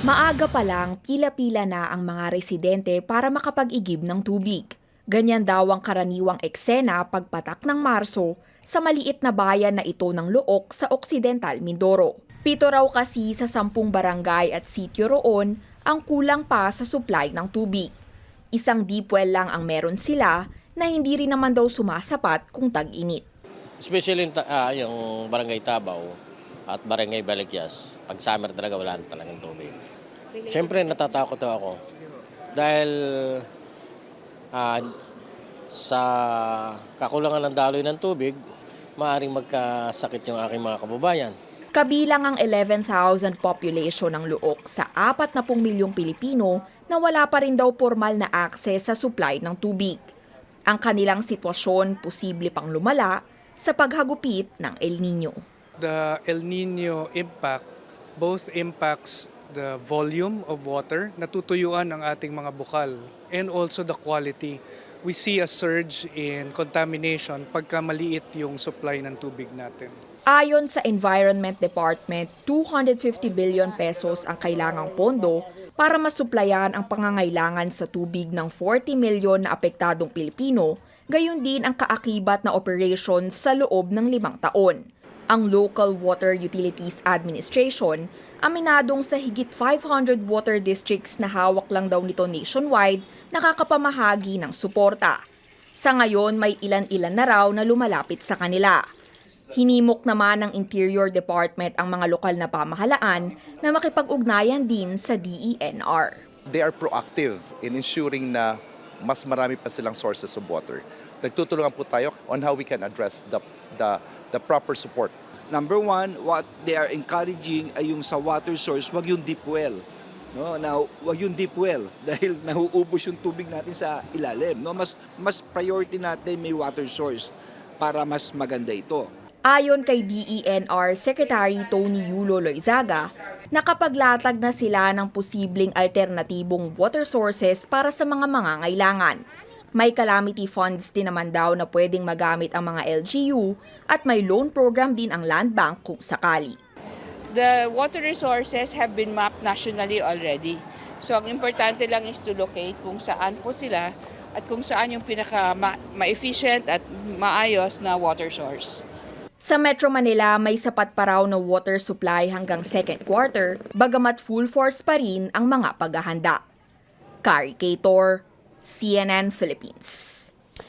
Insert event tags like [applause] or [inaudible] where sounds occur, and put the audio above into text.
Maaga pa lang, pila-pila na ang mga residente para makapag-igib ng tubig. Ganyan daw ang karaniwang eksena pagpatak ng Marso sa maliit na bayan na ito ng Luok sa Occidental Mindoro. Pito raw kasi sa sampung barangay at sityo roon ang kulang pa sa supply ng tubig. Isang deep well lang ang meron sila na hindi rin naman daw sumasapat kung tag-init. Especially ah, yung barangay Tabaw at barangay Balikyas. Pag summer talaga wala na talagang tubig. Siyempre natatakot ako. Dahil ah, sa kakulangan ng daloy ng tubig, maaaring magkasakit yung aking mga kababayan. Kabilang ang 11,000 population ng Luok sa 40 milyong Pilipino na wala pa rin daw formal na akses sa supply ng tubig. Ang kanilang sitwasyon posible pang lumala sa paghagupit ng El Nino. The El Nino impact both impacts the volume of water, natutuyuan ang ating mga bukal, and also the quality. We see a surge in contamination pagka maliit yung supply ng tubig natin. Ayon sa Environment Department, 250 billion pesos ang kailangang pondo para masuplayan ang pangangailangan sa tubig ng 40 milyon na apektadong Pilipino, gayon din ang kaakibat na operation sa loob ng limang taon. Ang Local Water Utilities Administration, aminadong sa higit 500 water districts na hawak lang daw nito nationwide, nakakapamahagi ng suporta. Sa ngayon, may ilan-ilan na raw na lumalapit sa kanila. Hinimok naman ng Interior Department ang mga lokal na pamahalaan na makipag-ugnayan din sa DENR. they are proactive in ensuring na mas marami pa silang sources of water. Nagtutulungan po tayo on how we can address the, the, the proper support Number one, what they are encouraging ay yung sa water source, wag yung deep well. No, na wag yung deep well [laughs] dahil nahuubos yung tubig natin sa ilalim. No, mas mas priority natin may water source para mas maganda ito. Ayon kay DENR Secretary Tony Yulo Loizaga, nakapaglatag na sila ng posibleng alternatibong water sources para sa mga mangangailangan. May calamity funds din naman daw na pwedeng magamit ang mga LGU at may loan program din ang Land Bank kung sakali. The water resources have been mapped nationally already. So ang importante lang is to locate kung saan po sila at kung saan yung pinaka ma- ma-efficient at maayos na water source. Sa Metro Manila, may sapat pa raw na water supply hanggang second quarter, bagamat full force pa rin ang mga paghahanda. Kari Kator, CNN Philippines.